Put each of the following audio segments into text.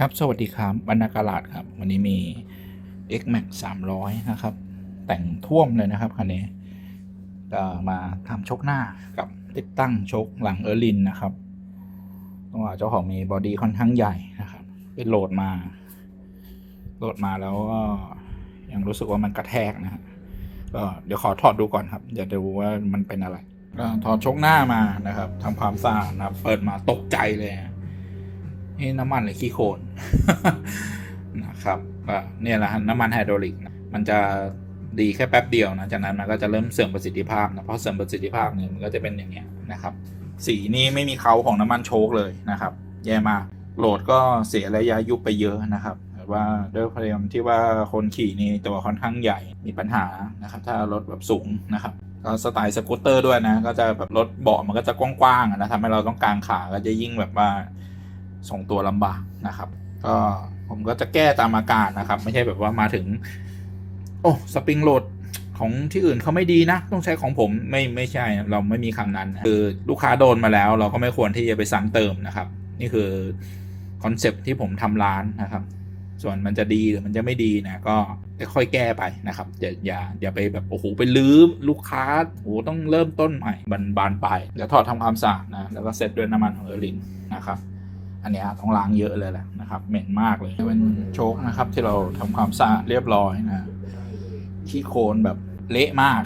ครับ สวัสดีครับบรรณากาลาดครับ วันนี้มี X Max 300 นะครับ แต่งท่วมเลยนะครับคันนี้ก็มาทำชกหน้ากับติดตั้งชกหลังเออร์ลินนะครับต้องว่าเจ้าของมีบอดี้ค่อนข้างใหญ่นะครับเป็นโหลดมา โหลดมาแล้วก็ยังรู้สึกว่ามันกระแทกนะก็เดี๋ยวขอถอดดูก่อนครับเดี๋ยวดูว่ามันเป็นอะไรก็ถอดชกหน้ามานะครับทำความสะอาดนะครับเปิดมาตกใจเลยนะ นี่น้ำมันหรือขี้โคลนนะครับก็เนี่ยแหละน้ำมันไฮดรอลิก มันจะดีแค่แป๊บเดียวนะ จากนั้นมันก็จะเริ่มเสื่อมประสิทธิภาพนะ เพราะเสื่อมประสิทธิภาพเนี่ยมันก็จะเป็นอย่างเงี้ยนะครับ สีนี้ไม่มีเขาของน้ำมันโชคเลยนะครับ แย่มาก โหลดก็เสียระยะยุบไปเยอะนะครับแต่ว่าด้วยพยายามที่ว่าคนขี่นี่ตัวค่อนข้างใหญ่มีปัญหานะครับ ถ้ารถแบบสูงนะครับก็สไตล์สกูตเตอร์ด้วยนะ ก็จะแบบรถเบาะมันก็จะกว้างๆนะทำให้เราต้องกางขาก็จะยิ่งแบบว่า ส่งตัวลำบากนะครับ ก็ผมก็จะแก้ตามอาการนะครับ ไม่ใช่แบบว่ามาถึง โอ้สปริงโหลดของที่อื่นเขาไม่ดีนะ ต้องใช้ของผมไม่ไม่ใช่เราไม่มีคำนั้น คือลูกค้าโดนมาแล้ว เราก็ไม่ควรที่จะไปซ้ำเติมนะครับ นี่คือคอนเซปที่ผมทำร้านนะครับ ส่วนมันจะดีหรือมันจะไม่ดีนะก็ค่อยแก้ไปนะครับอย่าอย่าอย่าไปแบบโอ้โหไปลื้อลูกค้าโอ้โหต้องเริ่มต้นใหม่บันบานไปลายเดี๋ยวถอดทำความสะอาดนะแล้วก็เซ็ตด้วยน้ำมันของเออร์ลินนะครับ อันเนี้ยต้องล้างเยอะเลยแหละนะครับ เหม็นมากเลยเป็นโชคนะครับ ที่เราทำความสะอาดเรียบร้อยนะขี้โคลนแบบเละมาก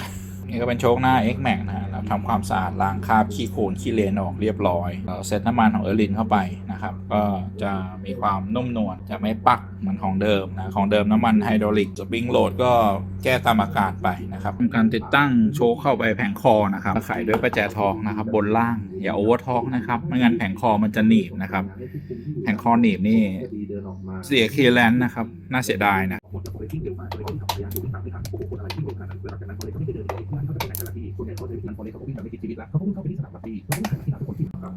นี่ก็เป็นโชคหน้า X Max นะเราทำความสะอาดล้างคราบขี้โคลนขี้เลนออกเรียบร้อยเราเซตน้ำมันของเออร์ลินเข้าไป นะครับ ก็จะมีความนุ่มนวลจะไม่ปักเหมือนของเดิมนะของเดิมน้ำมันไฮดรอลิกสปริงโหลดก็แก้ตามอาการไปนะครับการติดตั้งโชคเข้าไปแผงคอนะครับไขด้วยประแจทองนะครับ บนล่างอย่าโอเวอร์ทอกนะครับไม่งั้นแผงคอมันจะหนีบนะครับ แผงคอหนีบนี่เสียเคลีย์แลนด์นะครับ น่าเสียดายนะ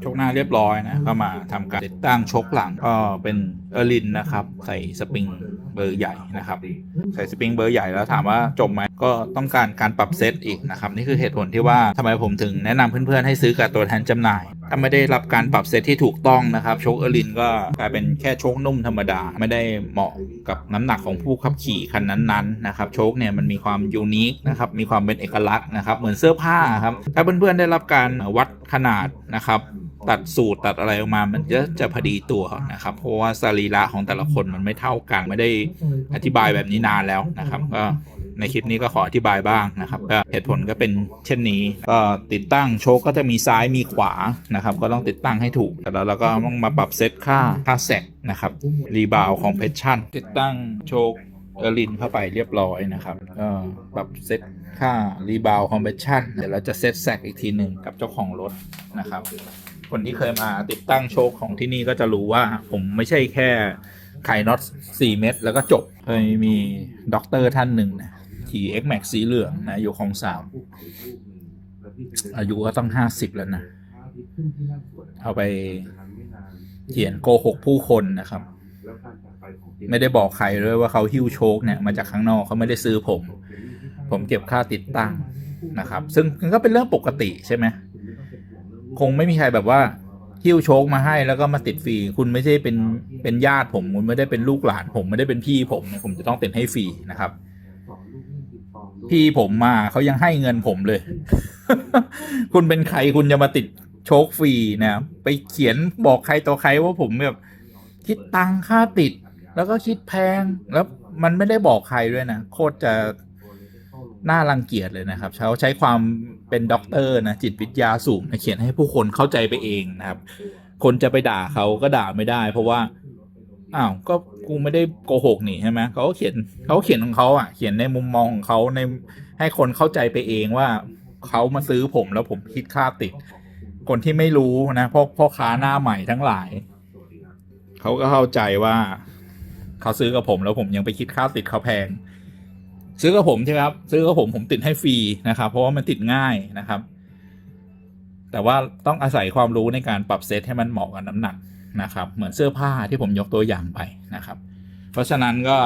ชกหน้าเรียบร้อยนะก็มาทำการติดตั้งชกหลังก็เป็นเอร์ลินนะครับ ใส่สปริง เบอร์ใหญ่นะครับใส่สปริงเบอร์ใหญ่แล้วถามว่าจบไหมก็ต้องการการปรับเซตอีกนะครับ นี่คือเหตุผลที่ว่าทำไมผมถึงแนะนำเพื่อนๆให้ซื้อกับตัวแทนจำหน่าย ถ้าไม่ได้รับการปรับเซตที่ถูกต้องนะครับโชคเออร์ลินก็กลายเป็นแค่โชคนุ่มธรรมดา ไม่ได้เหมาะกับน้ำหนักของผู้ขับขี่คันนั้นๆนะครับโชคเนี่ยมันมีความยูนิคนะครับมีความเป็นเอกลักษณ์นะครับเหมือนเสื้อผ้าครับถ้าเพื่อนๆได้รับการวัดขนาดนะครับ ตัดสูตรตัดอะไรออกมามันจะจะพอดีตัวนะครับ เพราะว่าสรีระของแต่ละคนมันไม่เท่ากันไม่ได้อธิบายแบบนี้นานแล้วนะครับก็ในคลิปนี้ก็ขออธิบายบ้างนะครับก็เหตุผลก็เป็นเช่นนี้ก็ติดตั้งโชคก็จะมีซ้ายมีขวานะครับ ก็ต้องติดตั้งให้ถูกแล้วเราก็ต้องมาปรับเซตค่าค่าแสกนะครับรีบาวของเพชชั่นติดตั้งโชคเอลินเข้าไปเรียบร้อยนะครับก็ปรับเซตค่ารีบาวคอมเพชชั่นเดี๋ยวเราจะเซตแสกอีกทีหนึ่งกับเจ้าของรถนะครับ คนที่เคยมาติดตั้งโชคของที่นี่ก็จะรู้ว่าผมไม่ใช่แค่ไขน็อต4เม็ดแล้วก็จบเคยมีด็อกเตอร์ท่านหนึ่งนะขี่ X Max สีเหลืองนะอยู่ของสามอายุก็ต้อง50แล้วนะ เอาไปเขียนโกหกผู้คนนะครับ ไม่ได้บอกใครด้วยว่าเขาหิ้วโชคเนี่ยมาจากข้างนอกเขาไม่ได้ซื้อผม ผมเก็บค่าติดตั้งนะครับ ซึ่งก็เป็นเรื่องปกติใช่ไหม คงไม่มีใครแบบว่าหิ้วโชคมาให้แล้วก็มาติดฟรีคุณไม่ใช่เป็นเป็นญาติผมคุณไม่ได้เป็นลูกหลานผมไม่ได้เป็นพี่ผมผมจะต้องติดให้ฟรีนะครับ พี่ผมมาเขายังให้เงินผมเลย คุณเป็นใครคุณจะมาติดโชคฟรีนะไปเขียนบอกใครต่อใครว่าผมแบบคิดตังค่าติด แล้วก็คิดแพงแล้วมันไม่ได้บอกใครด้วยนะโคตรจะ น่ารังเกียจเลยนะครับเขาใช้ความเป็นด็อกเตอร์นะจิตวิทยาสูงเขียนให้ผู้คนเข้าใจไปเองนะครับ คนจะไปด่าเขาก็ด่าไม่ได้ เพราะว่าอ้าวก็กูไม่ได้โกหกนี่ใช่ไหมเขาก็เขียนเขาเขียนของเขาอะเขียนในมุมมองของเขาในให้คนเข้าใจไปเองว่าเขามาซื้อผมแล้วผมคิดค่าติด คนที่ไม่รู้นะพวกพ่อค้าหน้าใหม่ทั้งหลายเขาก็เข้าใจว่า เขาซื้อกับผมแล้วผมยังไปคิดค่าติดเขาแพง ซื้อกับผมใช่ไหมครับ ซื้อกับผมผมติดให้ฟรีนะครับ เพราะว่ามันติดง่ายนะครับ แต่ว่าต้องอาศัยความรู้ในการปรับเซตให้มันเหมาะกับน้ำหนักนะครับ เหมือนเสื้อผ้าที่ผมยกตัวอย่างไปนะครับ เพราะฉะนั้นก็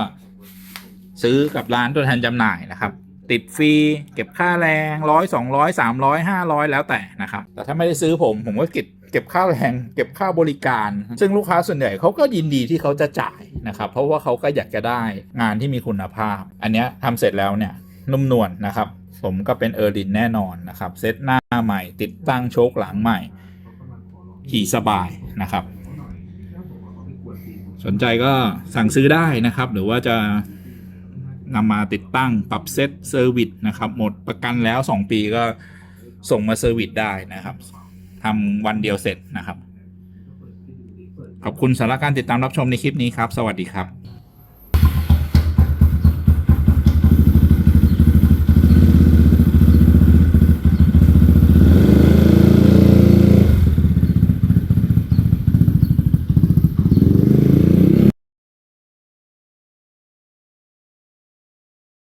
ซื้อกับร้านตัวแทนจำหน่ายนะครับ ติดฟรีเก็บค่าแรงร้อยสองร้อยสามร้อยห้าร้อยแล้วแต่นะครับ แต่ถ้าไม่ได้ซื้อผมผมก็เก็บเก็บค่าแรงเก็บค่าบริการ ซึ่งลูกค้าส่วนใหญ่เขาก็ยินดีที่เขาจะจ่ายนะครับ เพราะว่าเขาก็อยากจะได้งานที่มีคุณภาพ อันนี้ทำเสร็จแล้วเนี่ยนุ่มนวลนะครับ ผมก็เป็นเออร์ลินแน่นอนนะครับ เซตหน้าใหม่ ติดตั้งโชคหลังใหม่ ขี่สบายนะครับ สนใจก็สั่งซื้อได้นะครับ หรือว่าจะ นำมาติดตั้งปรับเซตเซอร์วิสนะครับ หมดประกันแล้ว 2 ปีก็ส่งมาเซอร์วิสได้นะครับทำวันเดียวเสร็จนะครับ ขอบคุณสำหรับการติดตามรับชมในคลิปนี้ครับ สวัสดีครับ